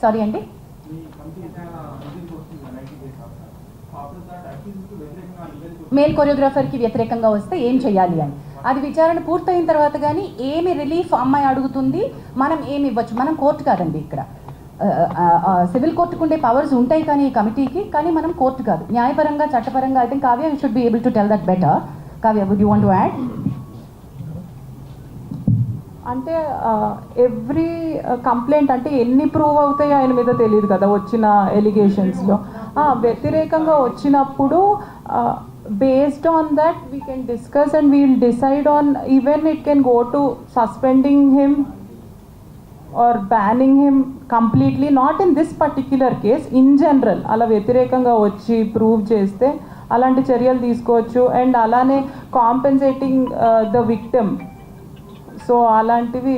Sorry అండి? Male కొరియోగ్రాఫర్కి వ్యతిరేకంగా వస్తే ఏం చేయాలి అని? అది విచారణ పూర్తయిన తర్వాత కానీ ఏమి రిలీఫ్ అమ్మాయి అడుగుతుంది మనం ఏమి ఇవ్వచ్చు? మనం కోర్టు కాదండి ఇక్కడ. సివిల్ కోర్టుకు ఉండే పవర్స్ ఉంటాయి కానీ ఈ కమిటీకి కానీ మనం కోర్టు కాదు. న్యాయపరంగా చట్టపరంగా I think Kavya you should be able to tell that better Kavya would you want to add అంటే ఎవ్రీ కంప్లైంట్ అంటే ఎన్ని ప్రూవ్ అవుతాయో ఆయన మీద తెలియదు కదా వచ్చిన ఎలిగేషన్స్లో వ్యతిరేకంగా వచ్చినప్పుడు based on that we can discuss and we'll decide on even it can go to suspending him or banning him completely not in this particular case in general అలా వ్యతిరేకంగా వచ్చి ప్రూవ్ చేస్తే అలాంటి చర్యలు తీసుకోవచ్చు. అండ్ అలానే కాంపెన్సేటింగ్ ద విక్టిమ్ సో అలాంటివి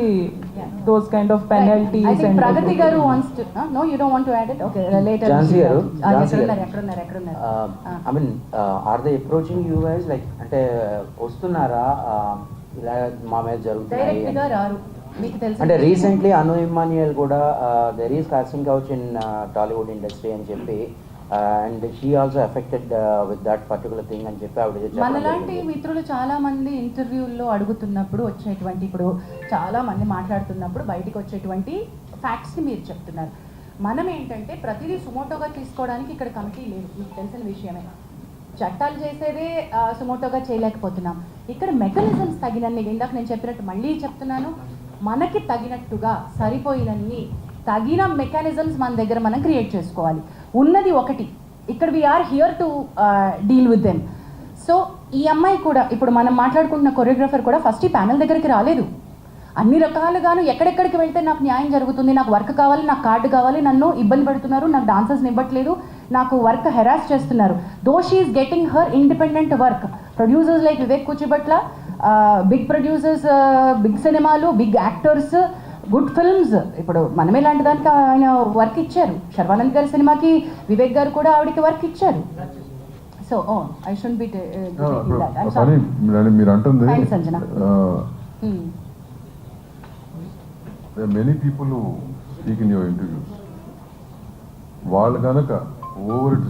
those kind of penalties think Pragati garu wants to know you don't want to add it okay later Jhansi garu, ఎక్కడున్నారు గారు. ఎక్కడున్నారు ఎక్కడున్నారు Ah. I mean are they approaching you guys like అంటే వస్తున్నారా? ఇలా మా మీద జరుగుతున్నాయి డైరెక్ట్గా రారు. మీకు తెలుసు అంటే రీసెంట్లీ అను ఇమాన్యుయల్ కూడా there is casting couch in Tollywood industry అని చెప్పి and she also affected with that particular thing అని చెప్పి ఆవిడ మనలాంటి. మిత్రులు చాలా మంది ఇంటర్వ్యూల్లో అడుగుతున్నప్పుడు వచ్చేటువంటి ఇప్పుడు చాలా మంది మాట్లాడుతున్నప్పుడు బయటికి వచ్చేటువంటి ఫ్యాక్ట్స్ని మీరు చెప్తున్నారు. మనం ఏంటంటే ప్రతిదీ సుమోటోగా తీసుకోవడానికి ఇక్కడ కమిటీ లేదు. మీకు తెలిసిన విషయమే. చట్టాలు చేసేదే సుమోటోగా చేయలేకపోతున్నాం. ఇక్కడ మెకానిజమ్స్ తగినన్ని ఇందాక నేను చెప్పినట్టు మళ్ళీ చెప్తున్నాను. మనకి తగినట్టుగా సరిపోయినన్ని తగిన మెకానిజమ్స్ మన దగ్గర మనం క్రియేట్ చేసుకోవాలి. ఉన్నది ఒకటి. ఇక్కడ we are here to deal with them so ఈ అమ్మాయి కూడా ఇప్పుడు మనం మాట్లాడుకుంటున్న కొరియోగ్రాఫర్ కూడా ఫస్ట్ ఈ ప్యానల్ దగ్గరికి రాలేదు. అన్ని రకాలుగాను ఎక్కడెక్కడికి వెళ్తే నాకు న్యాయం జరుగుతుంది నాకు వర్క్ కావాలి నాకు కార్డు కావాలి నన్ను ఇబ్బంది పెడుతున్నారు నాకు డాన్సర్స్ ఇవ్వట్లేదు నాకు వర్క్ హెరాస్ చేస్తున్నారు. Though she is getting her independent work producers like Vivek Kuchibhotla big producers big సినిమాలు బిగ్ యాక్టర్స్ గుడ్ ఫిల్మ్స్. ఇప్పుడు మనమే లాంటి దానికి ఆయన వర్క్ ఇచ్చారు. శర్వానంద్ గారి సినిమాకి వివేక్ గారు కూడా ఆవిడకి వర్క్ ఇచ్చారు. So oh I should be మీరు- అంటుంది. Hmm. Many people speak in your interviews వాళ్ళు కనుక over it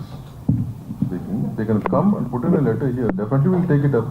speaking they can come and put in letter here definitely will take it up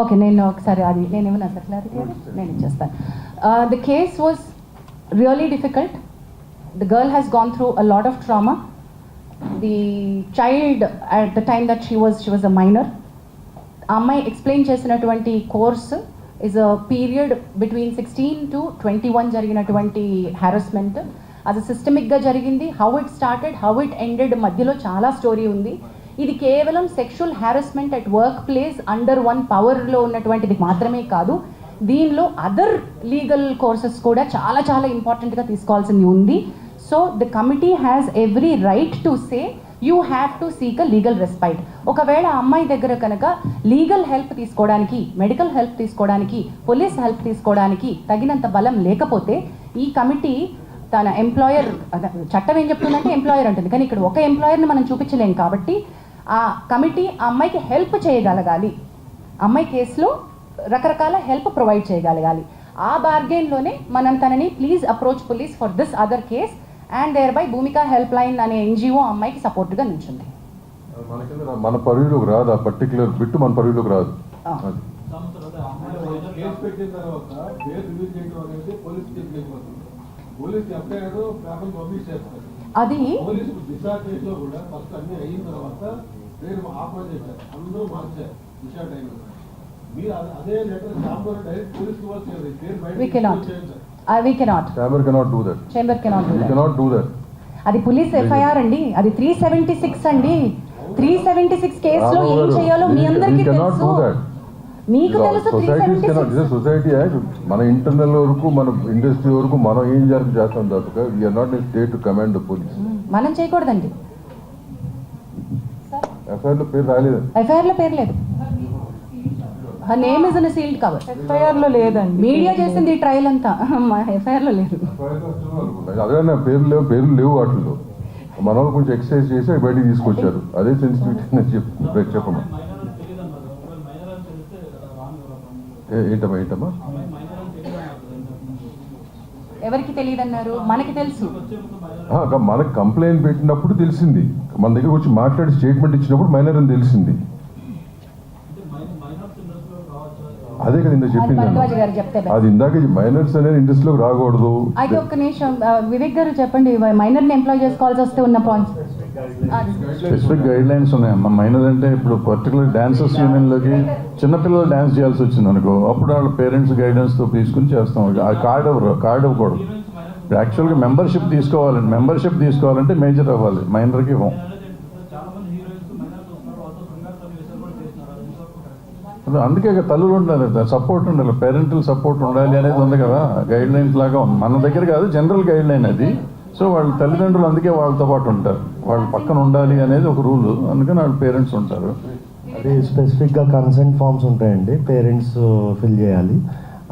okay నేను ఒకసారి అది నేను ఏమన్నా సార్ క్లారిటీ నేను ఇచ్చేస్తాను the case was really difficult the girl has gone through a lot of trauma the child at the time that she was she was a minor ఆ అమ్మాయి explain చేసినటువంటి course is a period between sixteen to twenty one జరిగినటువంటి harassment అది సిస్టమిక్గా జరిగింది. How it started how it ended మధ్యలో చాలా story ఉంది. ఇది కేవలం sexual harassment at work place under one పవర్లో ఉన్నటువంటిది మాత్రమే కాదు దీనిలో అదర్ లీగల్ కోర్సెస్ కూడా చాలా చాలా ఇంపార్టెంట్గా తీసుకోవాల్సింది ఉంది. So the committee has every right to say you have to seek a legal respite ఒకవేళ ఆ అమ్మాయి దగ్గర కనుక లీగల్ హెల్ప్ తీసుకోవడానికి మెడికల్ హెల్ప్ తీసుకోవడానికి పోలీస్ హెల్ప్ తీసుకోవడానికి తగినంత బలం లేకపోతే ఈ కమిటీ తన ఎంప్లాయర్ చట్టం ఏం చెప్తుందంటే ఎంప్లాయర్ అంటుంది. కానీ ఇక్కడ ఒక ఎంప్లాయర్ని మనం చూపించలేం కాబట్టి ఆ కమిటీ ఆ అమ్మాయికి హెల్ప్ చేయగలగాలి. అమ్మాయి కేసులో రకరకాల హెల్ప్ ప్రొవైడ్ చేయగలగాలి. ఆ బార్గెన్లోనే మనం తనని please approach police for this other case and there by Bhumika helpline అనే ఎన్జిఓ అమ్మాయికి సపోర్ట్గా నిల్చుంది. మన పరిధిలోకి రాదు. ఆ పర్టికులర్ బిట్ మన పరిధిలోకి రాదు. పోలీస్ అది మీరు అదే- అదే letter chamber direct police FIR అండి. అది త్రీ సెవెంటీ సిక్స్ అండి. త్రీ సెవెంటీ సిక్స్ కేసులో ఏం చేయాలో మీ అందరికీ తెలుసు. మీకు సొసైటీ యాక్ట్ మన ఇంటర్నల్ వరకు మన ఇండస్ట్రీ వరకు మనం ఏం జరుగుతుంది చేస్తాం తప్పక. We are not state to command the police మనం చేయకూడదండి. ఎఫ్ఐఆర్లో పేరు రాలేదు? పేరు లేదు. Her name is in sealed cover ఎఫ్ఐఆర్లో లేదండి. మీడియా చేసింది ఈ ట్రయల్ అంతా. మా ఎఫ్ఐఆర్లో లేదు. అదే నా పేర్లు లేవు పేర్లు లేవు మన వాళ్ళు కొంచెం ఎక్సర్సైజ్ చేసి అవి బయటికి తీసుకొచ్చారు. అదే సెన్సిటివిటీ అని చెప్పు చెప్పమ్మా ఏ- ఏంటమ్మా ఏంటమ్మా? ఎవరికి తెలియదన్నారు? మనకి తెలుసు. మనకి కంప్లైంట్ పెట్టినప్పుడు తెలిసింది. మన దగ్గర వచ్చి మాట్లాడి స్టేట్మెంట్ ఇచ్చినప్పుడు మైనర్ అని తెలిసింది. అదే కదా ఇందాక చెప్పింది. అది ఇందాక మైనర్స్ అనేది ఇండస్ట్రీలోకి రాకూడదు. అయితే ఒక్క నిమిషం వివేక్ గారు చెప్పండి మైనర్ని ఎంప్లాయ్ చేసుకోవాల్సి వస్తే ఉన్న పాయింట్స్ స్పెసిఫిక్ గైడ్ లైన్స్ ఉన్నాయమ్మా మైనర్ అంటే ఇప్పుడు పర్టికులర్ డాన్సర్స్ యూనియన్లోకి చిన్నపిల్లలు డాన్స్ చేయాల్సి వచ్చింది అనుకో అప్పుడు వాళ్ళ పేరెంట్స్ గైడెన్స్తో తీసుకుని చేస్తాం. ఆ కార్డ్ ఇవ్వరు కార్డ్ ఇవ్వకూడదు. యాక్చువల్గా మెంబర్షిప్ తీసుకోవాలండి మెంబర్షిప్ తీసుకోవాలంటే మేజర్ అవ్వాలి. మైనర్కి ఇవ్వం. అదే అందుకే తల్లులు ఉండాలి. సపోర్ట్ ఉండాలి. పేరెంటల్ సపోర్ట్ ఉండాలి అనేది ఉంది కదా. గైడ్ లైన్స్ లాగా ఉంది. మన దగ్గర కాదు జనరల్ గైడ్ లైన్ అది. సో వాళ్ళ తల్లిదండ్రులు అందుకే వాళ్ళతో పాటు ఉంటారు. వాళ్ళ పక్కన ఉండాలి అనేది ఒక రూల్. అందుకని వాళ్ళ పేరెంట్స్ ఉంటారు. అది స్పెసిఫిక్గా కన్సెంట్ ఫామ్స్ ఉంటాయండి. పేరెంట్స్ ఫిల్ చేయాలి.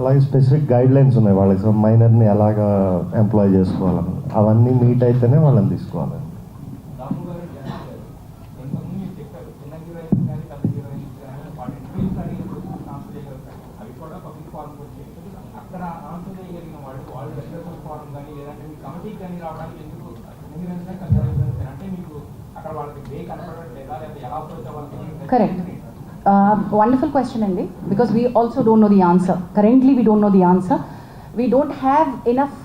అలాగే స్పెసిఫిక్ గైడ్ లైన్స్ ఉన్నాయి వాళ్ళకి. మైనర్ని ఎలాగా ఎంప్లాయ్ చేసుకోవాలని. అవన్నీ మీట్ అయితేనే వాళ్ళని తీసుకోవాలండి రాము గారు చెప్పారు ఇంతకుముందు మీరు చెప్పారు చిన్న హీరోయిన్స్ కానీ పెద్ద హీరోయిన్స్ కానీ వాటి ఇంటర్వ్యూస్ కానీ ఆన్సర్ చేయగలుగుతారు అవి కూడా పబ్లిక్ ఫారం వచ్చి అక్కడ ఆన్సర్ చేయగలిగిన వాళ్ళు వాళ్ళు రెగ్యులేషన్ ఫారం కానీ లేదంటే మీ కమిటీకి కానీ రావడానికి ఎందుకు చిన్న హీరోయిన్స్ కన్సల్టేషన్ అంటే మీకు అక్కడ వాళ్ళకి వే కనపడట్లేదా? లేదా లేదా ఎలా అప్రోచ్ అవ్వాలి కరెక్ట్ వండర్ఫుల్ క్వశ్చన్ అండి. Because we also don't know the answer currently we don't know the answer we don't have enough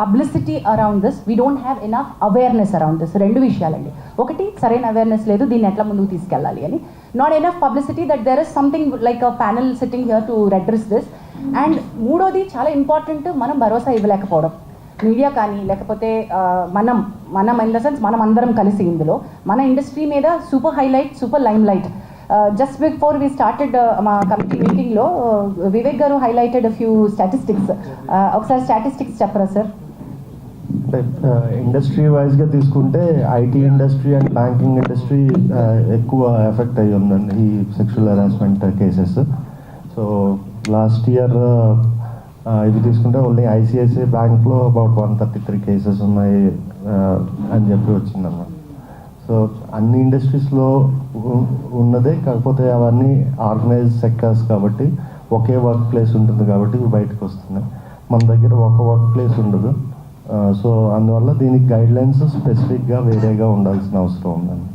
publicity around this we don't have enough awareness around this రెండు విషయాలండి ఒకటి సరైన awareness లేదు దీన్ని ఎట్లా ముందుకు తీసుకెళ్ళాలి అని. Not enough publicity that there is something like a panel sitting here to redress this and మూడోది చాలా ఇంపార్టెంట్ మనం భరోసా ఇవ్వలేకపోవడం. మీడియా కానీ లేకపోతే మనం మనం ఇన్ ద సెన్స్ మనం అందరం కలిసి ఇందులో మన ఇండస్ట్రీ మీద super highlight super limelight just before we started మా కమిటీ మీటింగ్లో Vivek garu highlighted few statistics ఒకసారి స్టాటిస్టిక్స్ చెప్పరా సార్ ఇండస్ట్రీ వైజ్గా తీసుకుంటే IT industry and banking industry ఎక్కువ ఎఫెక్ట్ అయ్యి ఉందండి ఈ sexual harassment cases so last year ఇవి తీసుకుంటే ఓన్లీ ఐసిఐసిఐ బ్యాంక్లో about one thirty three cases ఉన్నాయి అని చెప్పి వచ్చిందన్నమాట. సో అన్ని ఇండస్ట్రీస్లో ఉన్నదే కాకపోతే అవన్నీ ఆర్గనైజ్ సెక్టర్స్ కాబట్టి ఒకే వర్క్ ప్లేస్ ఉంటుంది కాబట్టి ఇవి బయటకు వస్తున్నాయి. మన దగ్గర ఒక వర్క్ ప్లేస్ ఉండదు. సో అందువల్ల దీనికి గైడ్ లైన్స్ స్పెసిఫిక్గా వేరేగా ఉండాల్సిన అవసరం ఉందండి.